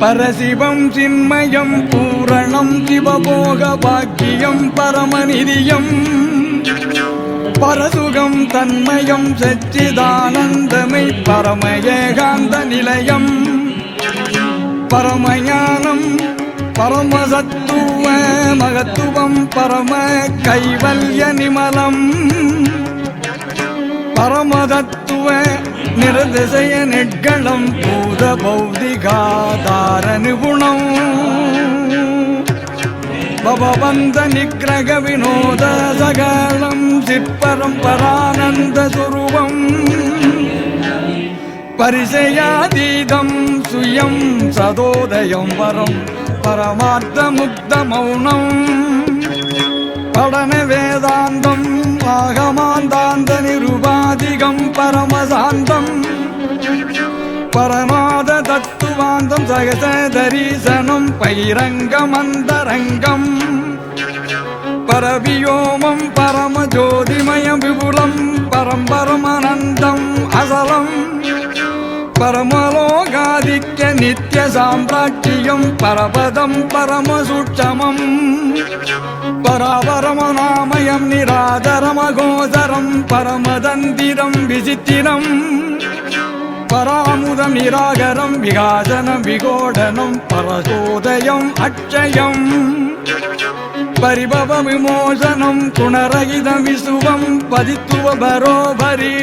பரசிவம் சின்மயம் பூரணம் சிவபோக பாக்கியம் பரமநிதியம். பரசுகம் தன்மயம் சச்சிதானந்தமை பரமஏகாந்த நிலையம். பரமஞானம் பரமசத்துவ மகத்துவம் பரம கைவல்ய நிமலம். பரமதத்துவ நிரதிசய நெட்களம் பவபந்த நிகிரக வினோத சகாலம் சிற்பரம்பரானந்த சுரூபம் பரிசயாதீதம் சுயம் சதோதயம் வரம் பரமார்த்த முக்த மௌனம் படன வேதாந்தம் ஆகமாந்தாந்த நிருபாதிகம் பரமசாந்தம். பரநாத தத்துவாந்தம் சகசதரீசனம் பைரங்கம் அந்தரங்கம் பரவியோமம் பரம ஜோதிமயம் விபுலம் பரம்பரமானந்தம் அசலம். பரமலோகாதிக்க நித்திய சாம்ராட்சியம் பரபதம் பரமசூட்சமம் பராபரமநாமயம் நிராதரமகோதரம் பரமதந்திரம் விசித்திரம். பராமுதம் நிராகரம் விகாசனம் விகோடனம் பரசோதயம் அட்சயம். பரிபவ விமோசனம் குணரகித விசுவம் பதித்துவ பரோபரி.